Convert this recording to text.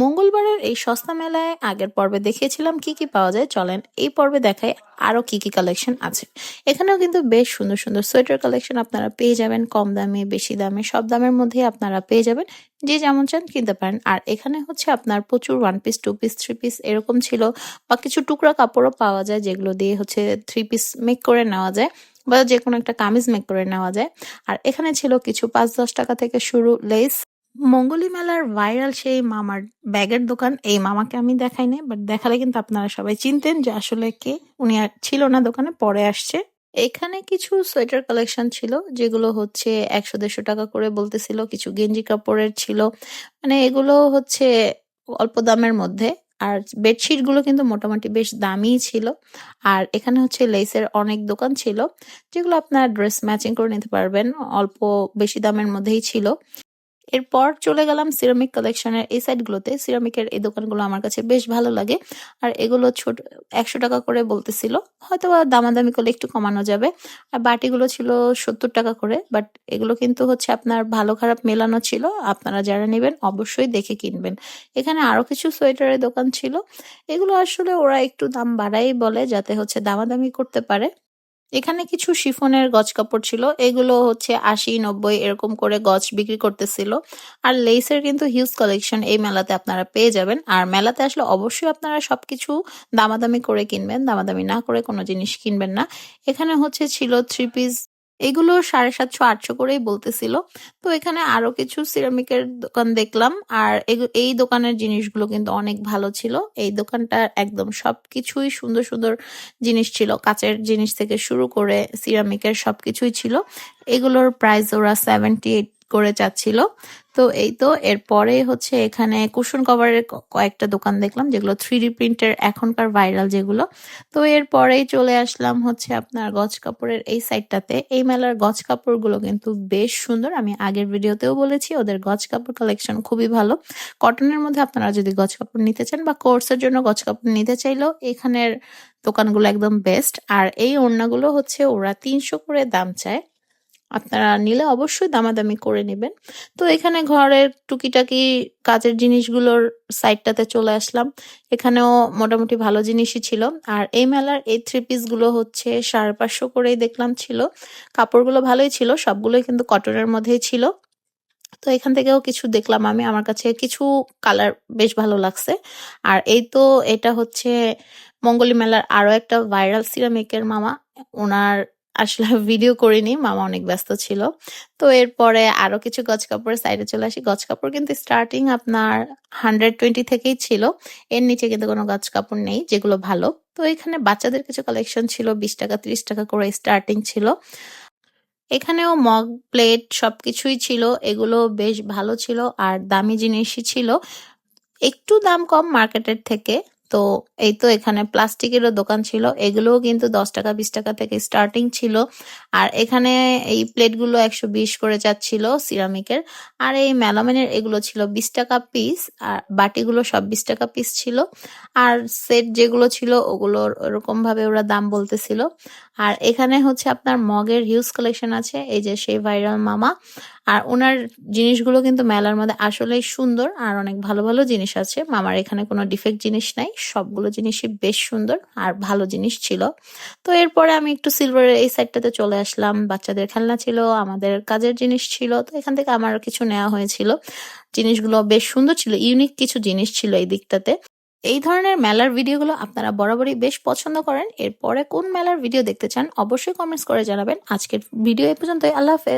মঙ্গলবারের এই সস্তা মেলায় আগের পর্বে দেখিয়েছিলাম কি কি পাওয়া যায়। চলেন এই পর্বে দেখায় আরও কি কি কালেকশন আছে। এখানেও কিন্তু বেশ সুন্দর সুন্দর সোয়েটার কালেকশন আপনারা পেয়ে যাবেন। কম দামে, বেশি দামে, সব দামের মধ্যেই আপনারা পেয়ে যাবেন। যে যেমন চান কিনতে পারেন। আর এখানে হচ্ছে আপনার প্রচুর one piece two piece three piece এরকম ছিল বা কিছু টুকরা কাপড়ও পাওয়া যায় যেগুলো দিয়ে হচ্ছে থ্রি পিস মেক করে নেওয়া যায় বা যে কোনো একটা কামিজ মেক করে নেওয়া যায়। আর এখানে ছিল কিছু পাঁচ দশ টাকা থেকে শুরু লেস মঙ্গলী মেলার ভাইরাল সেই মামার ব্যাগের দোকান, এই মামাকে আমি দেখাই নাই বাট দেখালে কিন্তু আপনারা সবাই চিনতেন যে আসলে কে। উনি আর ছিল না দোকানে, পরে আসছে। এখানে কিছু সোয়েটার কালেকশন ছিল, যেগুলো হচ্ছে একশো দেড়শো টাকা করে বলতেছিল, কিছু গেঞ্জি কাপড়ের ছিল। মানে এগুলো হচ্ছে অল্প দামের মধ্যে, আর বেডশিটগুলো কিন্তু মোটামুটি বেশ দামি ছিল। আর এখানে হচ্ছে লেসের অনেক দোকান ছিল, যেগুলো আপনার ড্রেস ম্যাচিং করে নিতে পারবেন, অল্প বেশি দামের মধ্যেই ছিল। এরপর চলে গেলাম সিরামিক কালেকশনের এই সাইডগুলোতে সিরামিকের এই দোকানগুলো আমার কাছে বেশ ভালো লাগে। আর এগুলো ছোট, একশো টাকা করে বলতেছিল। হয়তো দামাদামি করলে একটু কমানো যাবে। আর বাটিগুলো ছিল সত্তর টাকা করে বাট এগুলো কিন্তু হচ্ছে আপনার ভালো খারাপ মেলানো ছিল। আপনারা যারা নেবেন অবশ্যই দেখে কিনবেন। এখানে আরও কিছু সোয়েটারের দোকান ছিল। এগুলো আসলে ওরা একটু দাম বাড়াই বলে, যাতে হচ্ছে দামাদামি করতে পারে। এখানে কিছু শিফনের গজ কাপড় ছিল, এগুলো হচ্ছে আশি, নব্বই এরকম করে গজ বিক্রি করতেছিল। আর লেসের কিন্তু হিউজ কালেকশন এই মেলাতে আপনারা পেয়ে যাবেন। আর মেলাতে আসলে অবশ্যই আপনারা সবকিছু দামাদামি করে কিনবেন, দামাদামি না করে কোনো জিনিস কিনবেন না। এখানে হচ্ছে ছিল থ্রি পিস এগুলো সাড়ে সাতশো, আটশো করেই বলতেছিল। তো এখানে আরও কিছু সিরামিকের দোকান দেখলাম। আর এই দোকানের জিনিসগুলো কিন্তু অনেক ভালো ছিল। এই দোকানটা একদম সব কিছুই সুন্দর সুন্দর জিনিস ছিল। কাচের জিনিস থেকে শুরু করে সিরামিকের সব কিছুই ছিল। এগুলোর প্রাইস ওরা সেভেন্টি এইট করে চাচ্ছিল তো এই তো এরপরে হচ্ছে এখানে কুশন কভারের কয়েকটা দোকান দেখলাম, যেগুলো থ্রি ডি প্রিন্টের এখনকার ভাইরাল যেগুলো। তো এরপরেই চলে আসলাম হচ্ছে আপনার গজ কাপড়ের এই সাইডটাতে এই মেলার গজ কাপড়গুলো কিন্তু বেশ সুন্দর, আমি আগের ভিডিওতেও বলেছি, ওদের গজ কাপড় কালেকশন খুবই ভালো। কটনের মধ্যে আপনারা যদি গজ কাপড় নিতে চান বা কোর্সের জন্য গজ কাপড় নিতে চাইলেও এখানের দোকানগুলো একদম বেস্ট আর এই ওড়নাগুলো হচ্ছে ওরা তিনশো করে দাম চায়। আপনারা নিলে অবশ্যই দামাদামি করে নেবেন। তো এখানে ঘরের টুকিটাকি কাজের জিনিসগুলোর সাইডটাতে চলে আসলাম। এখানেও মোটামুটি ভালো জিনিসই ছিল। আর এই মেলার এই থ্রি পিসগুলো হচ্ছে সাড়ে পাঁচশো করেই দেখলাম ছিল। কাপড়গুলো ভালোই ছিল, সবগুলোই কিন্তু কটনের মধ্যেই ছিল। তো এখান থেকেও কিছু দেখলাম আমি, আমার কাছে কিছু কালার বেশ ভালো লাগছে। আর এই তো এটা হচ্ছে মঙ্গলী মেলার আরও একটা ভাইরাল সিরামিকের মামা। ওনার আসলে ভিডিও করিনি, মামা অনেক ব্যস্ত ছিল। তো এরপরে আরও কিছু গজ কাপড়ের সাইডে চলে আসি। গজ কাপড় কিন্তু স্টার্টিং আপনার হান্ড্রেড টোয়েন্টি থেকেই ছিল। এর নিচে কিন্তু কোনো গজ কাপড় নেই, যেগুলো ভালো। তো এখানে বাচ্চাদের কিছু কালেকশন ছিল, বিশ টাকা, ত্রিশ টাকা করে স্টার্টিং ছিল। এখানেও মগ প্লেট সবকিছুই ছিল, এগুলো বেশ ভালো ছিল আর দামি জিনিসই ছিল। একটু দাম কম মার্কেটের থেকে। তো এই তো এখানে প্লাস্টিকেরও দোকান ছিল। এগুলোও কিন্তু দশ টাকা, বিশ টাকা থেকে স্টার্টিং ছিল। আর এখানে এই প্লেটগুলো একশো বিশ করে যাচ্ছিল সিরামিকের। আর এই মেলামেনের এগুলো ছিল বিশ টাকা পিস আর বাটিগুলো সব বিশ টাকা পিস ছিল। আর সেট যেগুলো ছিল ওগুলোর ওরকম ভাবে ওরা দাম বলতেছিল। আর এখানে হচ্ছে আপনার মগের হিউজ কালেকশন আছে, এই যে সেই ভাইরাল মামা। আর ওনার জিনিসগুলো কিন্তু মেলার মধ্যে আসলেই সুন্দর, আর অনেক ভালো ভালো জিনিস আছে। মামার এখানে কোনো ডিফেক্ট জিনিস নাই। সবগুলো জিনিসই বেশ সুন্দর আর ভালো জিনিস ছিল। তো এরপরে আমি একটু সিলভারের এই সাইডটাতে চলে আসলাম। বাচ্চাদের খেলনা ছিল, আমাদের কাজের জিনিস ছিল, তো এখান থেকে আমার কিছু নেওয়া হয়েছিল। জিনিসগুলো বেশ সুন্দর ছিল ইউনিক কিছু জিনিস ছিল এই দিকটাতে। এই ধরনের মেলার ভিডিওগুলো আপনারা বরাবরই বেশ পছন্দ করেন। এরপরে কোন মেলার ভিডিও দেখতে চান, অবশ্যই কমেন্টস করে জানাবেন। আজকের ভিডিও এ পর্যন্তই, আল্লাহ হাফেজ।